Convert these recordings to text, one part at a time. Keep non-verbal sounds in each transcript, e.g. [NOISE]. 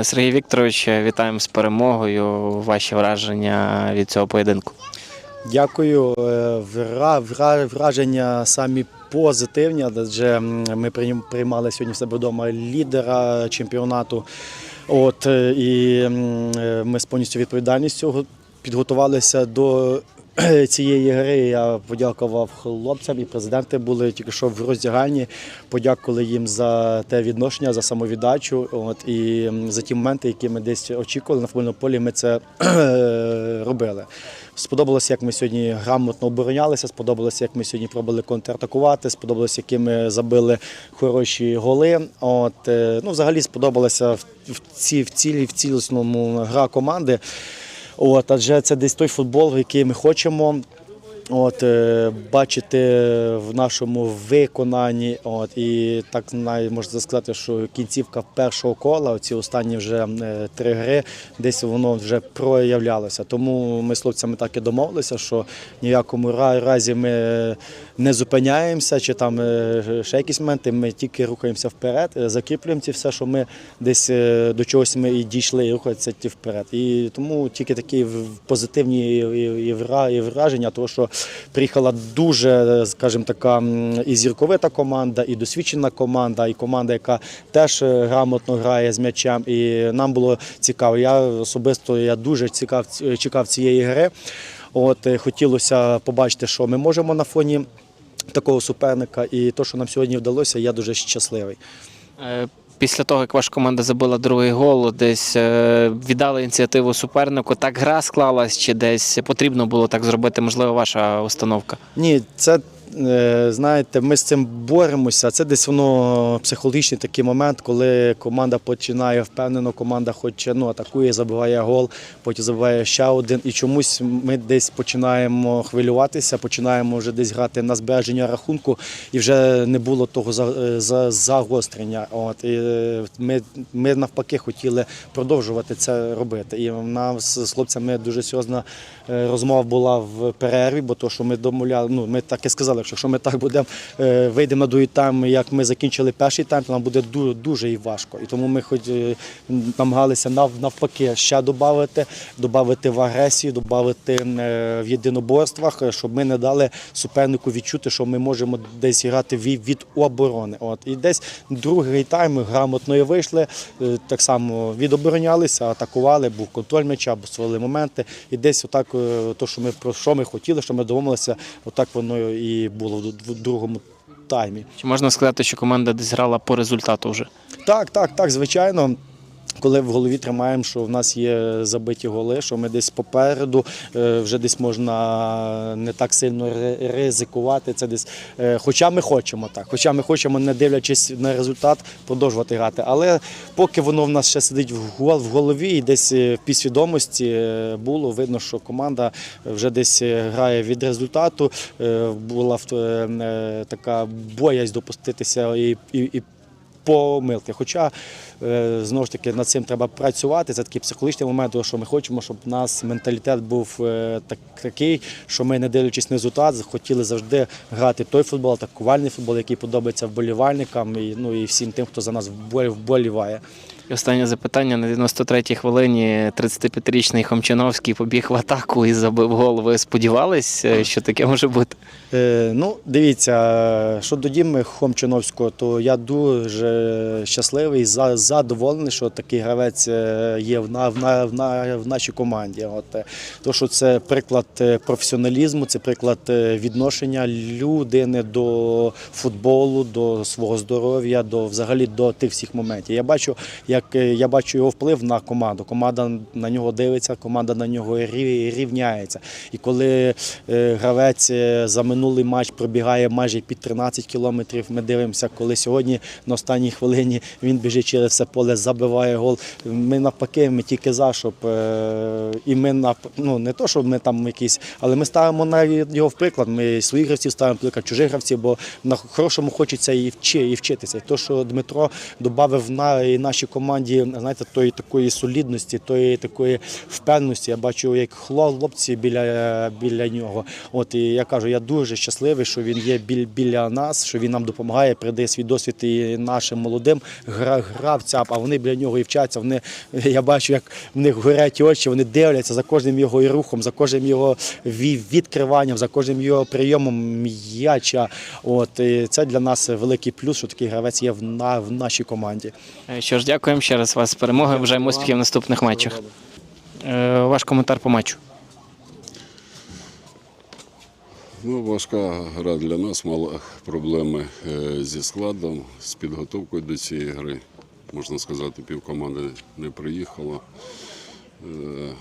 Е, Сергій Вікторович, вітаємо з перемогою. Ваші враження від цього поєдинку. Дякую. Е, вра- вра- Враження самі позитивні, адже ми прийм- приймали сьогодні в себе вдома лідера чемпіонату. От, е, і ми з повністю відповідальністю підготувалися до [CLEARS THROAT] цієї гри. Я подякував хлопцям і президенти були тільки що в роздягальні. Подякували їм за те відношення, за самовіддачу. От, і за ті моменти, які ми десь очікували на футбольному полі, ми це [CLEARS THROAT] робили. Сподобалося, як ми сьогодні грамотно оборонялися, сподобалося, як ми сьогодні пробували контратакувати, сподобалося, які ми забили хороші голи. От, е, ну, взагалі сподобалася в, ці, в, цілі, в цілісному гра команди. От, адже це десь той футбол, який ми хочемо. От, е, бачити в нашому виконанні, от і так можна сказати, що кінцівка першого кола, ці останні вже е, три гри, десь воно вже проявлялося. Тому ми з хлопцями так і домовилися, що ніякому ра- разі ми не зупиняємося, чи там е, ще якісь моменти. Ми тільки рухаємося вперед, закріплюємо ці все, що ми десь до чогось ми і дійшли, і рухатися ті вперед. І тому тільки такі позитивні і враження, того що приїхала дуже, скажімо така, і зірковита команда, і досвідчена команда, і команда, яка теж е, грамотно грає з м'ячем. І нам було цікаво. Я особисто я дуже цікав, чекав цієї гри. От е, хотілося побачити, що ми можемо на фоні такого суперника. І то, що нам сьогодні вдалося, я дуже щасливий. Після того, як ваша команда забила другий гол, десь е, віддали ініціативу супернику. Так гра склалась, чи десь потрібно було так зробити, можливо, ваша установка? Ні, це знаєте, ми з цим боремося. Це десь воно психологічний такий момент, коли команда починає впевнено, команда хоче ну, атакує, забиває гол, потім забиває ще один. І чомусь ми десь починаємо хвилюватися, починаємо вже десь грати на збереження рахунку, і вже не було того е, за, загострення. От, і е, ми, ми навпаки хотіли продовжувати це робити. І в нас з хлопцями дуже серйозна е, розмова була в перерві, бо то, що ми домовляли, ну ми так і сказали, що якщо ми так будемо е, вийдемо на другий тайм, як ми закінчили перший тайм, нам буде дуже, дуже і важко. І тому ми хоч е, намагалися нав, навпаки ще додати, додати в агресію, додати в єдиноборствах, е, щоб ми не дали супернику відчути, що ми можемо десь грати від, оборони. От і десь другий тайм грамотно і вийшли. е, Так само відоборонялися, атакували, був контроль м'яча, бо створили моменти. І десь отак, е, то, що ми про що ми хотіли, що ми домовилися, отак воно і було в другому таймі. Чи можна сказати, що команда десь грала по результату вже? Так, так, так, звичайно. Коли в голові тримаємо, що в нас є забиті голи, що ми десь попереду, е, вже десь можна не так сильно ри- ризикувати. Це десь, е, хоча ми хочемо так, хоча ми хочемо, не дивлячись на результат, продовжувати грати. Але поки воно в нас ще сидить в гол- в голові і десь е, в підсвідомості було видно, що команда вже десь грає від результату. Була така боязнь допуститися і, і, і помилки. Хоча е, знову ж таки над цим треба працювати. Це такий психологічний момент, що ми хочемо, щоб у нас менталітет був е, так, такий, що ми, не дивлячись на результат, хотіли завжди грати той футбол, атакувальний футбол, який подобається вболівальникам і, ну, і всім тим, хто за нас вболіває. І останнє запитання на 93-й хвилині 35-річний Хомчиновський побіг в атаку і забив гол. Ви сподівались, е, що таке може бути? Е, ну, дивіться, щодо Діми Хомчиновського, то я дуже щасливий, за- задоволений, що такий гравець е, є в, на, в, на, в, на, в нашій команді. От, е, то, що це приклад е, професіоналізму, це приклад е, відношення людини до футболу, до свого здоров'я, до взагалі до тих всіх моментів. Я бачу, як е, я бачу його вплив на команду. Команда на нього дивиться, команда на нього рівняється. І коли е, гравець е, за минулий матч пробігає майже під 13 кілометрів, ми дивимося, коли сьогодні на останній хвилині він біжить через все поле, забиває гол. Ми навпаки, ми тільки за, щоб і ми нав- ну, не то, щоб ми там якісь, але ми ставимо навіть його в приклад. Ми своїх гравців ставимо приклад чужих гравців, бо на хорошому хочеться і вчитися. І то, що Дмитро додав на і нашій команді. знаєте, тої такої солідності, тої такої впевненості. Я бачу, як хлопці біля, біля нього. От і я кажу, я дуже щасливий, що він є біль, біля нас, що він нам допомагає, передає свій досвід і нашим молодим гра, гравцям, а вони біля нього і вчаться. Вони, [LAUGHS] я бачу, як в них горять очі, вони дивляться за кожним його рухом, за кожним його відкриванням, за кожним його прийомом м'яча. От і це для нас великий плюс, що такий гравець є в, на, в нашій команді. Е, Що ж, дякуємо ще раз вас з перемоги. Бажаємо успіхів в наступних матчах. Е, Ваш коментар по матчу. Ну, важка гра для нас, мала проблеми е, зі складом, з підготовкою до цієї гри. Можна сказати, півкоманди не приїхало. Е,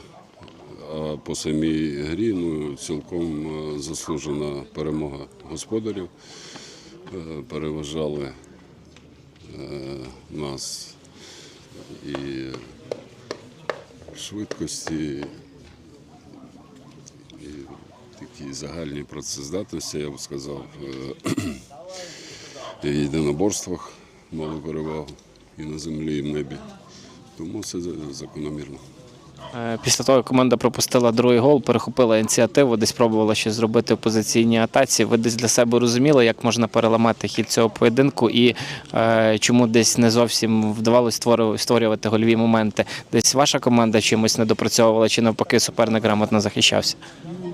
А по самій грі ну, цілком заслужена перемога господарів. Переважали нас і швидкості, і такі загальні працездатності, я б сказав, е, в єдиноборствах мали перевагу і на землі, і в небі. Тому це закономірно. Е, Після того, як команда пропустила другий гол, перехопила ініціативу, десь пробувала щось зробити в атаці. Ви десь для себе розуміли, як можна переламати хід цього поєдинку і е, чому десь не зовсім вдавалося створю- створювати гольові моменти? Десь ваша команда чимось не допрацьовувала, чи навпаки суперник грамотно захищався?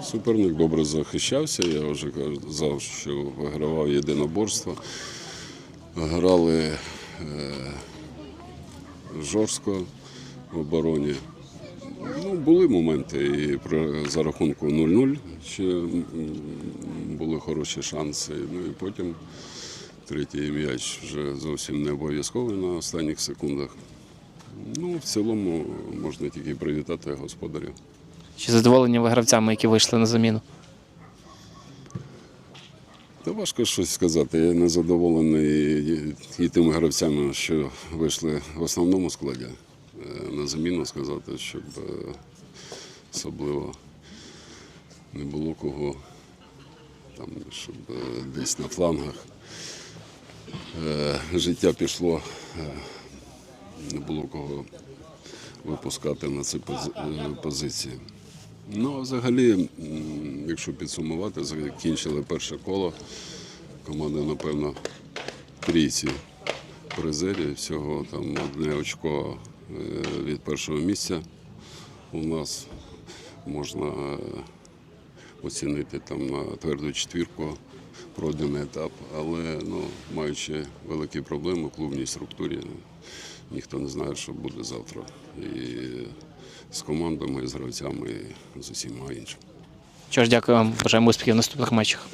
Суперник добре захищався. Я вже казав, що вигравав єдиноборство. Грали е, жорстко в обороні. Ну, були моменти і при за рахунку 0-0 ще були хороші шанси. Ну і потім третій м'яч вже зовсім не обов'язковий на останніх секундах. Ну, в цілому можна тільки привітати господарів. Чи задоволені ви гравцями, які вийшли на заміну? Та важко щось сказати. Я не задоволений і- і тими гравцями, що вийшли в основному складі. Е, На заміну сказати, щоб е, особливо не було кого, там, щоб е, десь на флангах життя пішло, не було кого випускати на ці позиції. Ну, взагалі, якщо підсумувати, закінчили перше коло. Команда, напевно, трійці призерів. Всього там одне очко від першого місця. У нас можна е, оцінити там на тверду четвірку пройдений етап, але ну, маючи великі проблеми в клубній структурі, ніхто не знає, що буде завтра. І з командами, і з гравцями, і з усіма іншими. Що ж, дякую вам, бажаємо успіхів в наступних матчах.